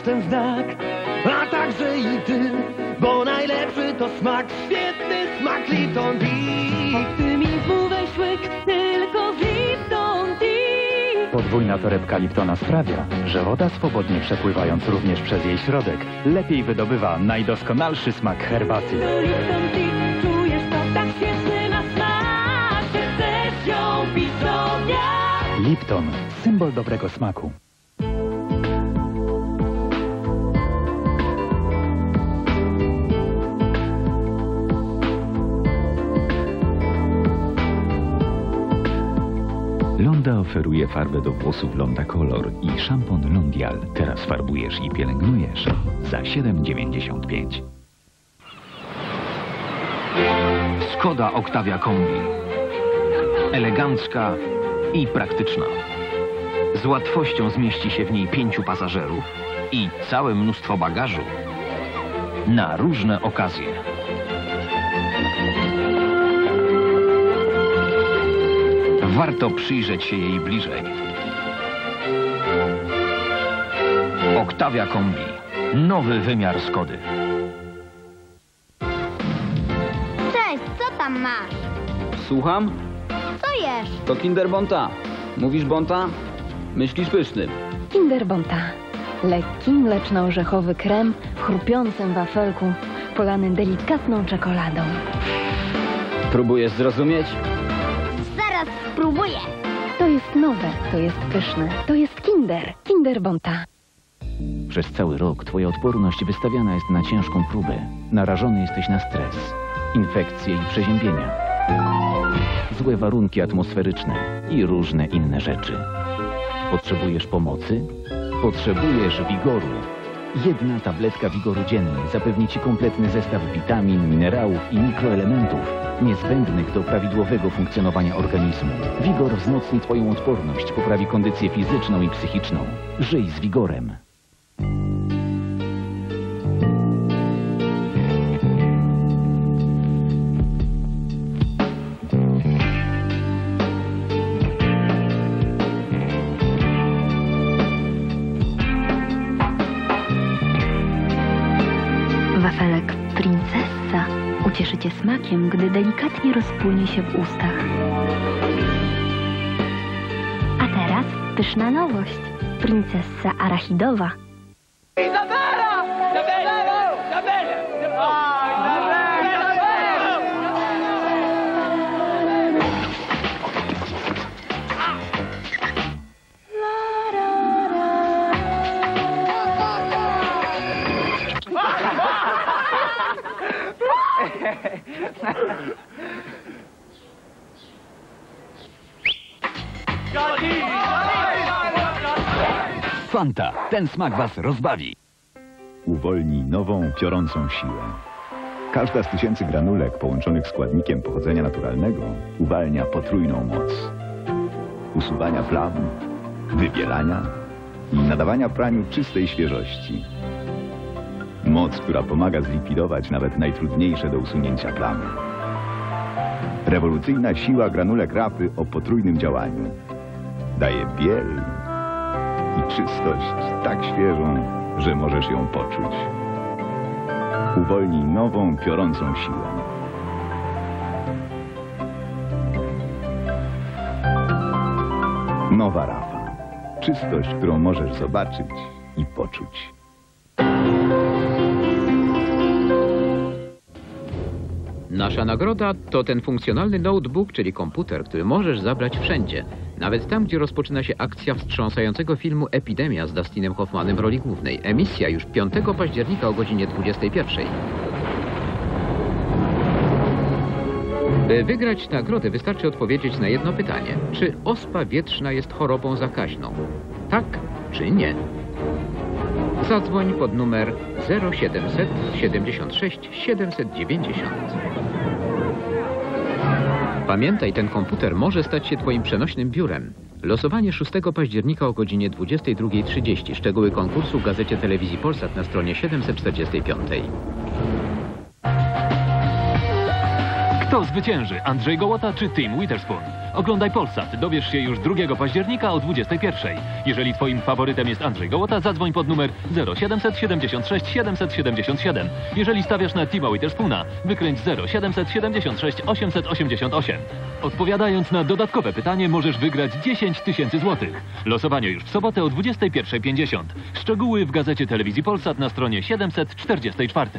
znasz ten znak, a także i ty, bo najlepszy to smak, świetny smak Lipton Tea. Optymizmu weź łyk, tylko z Lipton Tea. Podwójna torebka Liptona sprawia, że woda swobodnie przepływając również przez jej środek, lepiej wydobywa najdoskonalszy smak herbaty. Do Lipton Tea czujesz to tak świetny na smak, że chcesz ją pić co dnia. Lipton, symbol dobrego smaku. Oferuje farbę do włosów Londa Color i szampon Londial. Teraz farbujesz i pielęgnujesz za 7,95. Skoda Octavia Kombi. Elegancka i praktyczna. Z łatwością zmieści się w niej pięciu pasażerów i całe mnóstwo bagażu na różne okazje. Warto przyjrzeć się jej bliżej. Octavia Kombi. Nowy wymiar Skody. Cześć, co tam masz? Słucham? Co jesz? To Kinder Bonta. Mówisz Bonta? Myślisz pyszny. Kinder Bonta. Lekki, mleczno-orzechowy krem w chrupiącym wafelku, polany delikatną czekoladą. Próbujesz zrozumieć? Spróbuję. To jest nowe, to jest pyszne, to jest Kinder. Kinder Bonta. Przez cały rok twoja odporność wystawiana jest na ciężką próbę. Narażony jesteś na stres, infekcje i przeziębienia. Złe warunki atmosferyczne i różne inne rzeczy. Potrzebujesz pomocy? Potrzebujesz wigoru. Jedna tabletka wigoru dziennie zapewni ci kompletny zestaw witamin, minerałów i mikroelementów niezbędnych do prawidłowego funkcjonowania organizmu. Wigor wzmocni twoją odporność, poprawi kondycję fizyczną i psychiczną. Żyj z wigorem. Ucieszy Cię smakiem, gdy delikatnie rozpłynie się w ustach. A teraz pyszna nowość. Princessa arachidowa. Fanta, ten smak was rozbawi. uwolni nową, piorącą siłę. Każda z tysięcy granulek połączonych składnikiem pochodzenia naturalnego uwalnia potrójną moc. Usuwania plam, wybielania i nadawania praniu czystej świeżości. Moc, która pomaga zlikwidować nawet najtrudniejsze do usunięcia plamy. Rewolucyjna siła granulek rapy o potrójnym działaniu. Daje biel i czystość tak świeżą, że możesz ją poczuć. Uwolnij nową, piorącą siłę. Nowa Rafa. Czystość, którą możesz zobaczyć i poczuć. Nasza nagroda to ten funkcjonalny notebook, czyli komputer, który możesz zabrać wszędzie. Nawet tam, gdzie rozpoczyna się akcja wstrząsającego filmu Epidemia z Dustinem Hoffmanem w roli głównej. Emisja już 5 października o godzinie 21. By wygrać nagrodę wystarczy odpowiedzieć na jedno pytanie. Czy ospa wietrzna jest chorobą zakaźną? Tak czy nie? Zadzwoń pod numer 0700 76 790. Pamiętaj, ten komputer może stać się Twoim przenośnym biurem. Losowanie 6 października o godzinie 22.30. Szczegóły konkursu w gazecie telewizji Polsat na stronie 745. Kto zwycięży? Andrzej Gołota czy Tim Witherspoon? Oglądaj Polsat. Dowiesz się już 2 października o 21. Jeżeli twoim faworytem jest Andrzej Gołota, zadzwoń pod numer 0776 777. Jeżeli stawiasz na Tima Witherspoona, wykręć 0776 888. Odpowiadając na dodatkowe pytanie, możesz wygrać 10 tysięcy złotych. Losowanie już w sobotę o 21.50. Szczegóły w gazecie telewizji Polsat na stronie 744.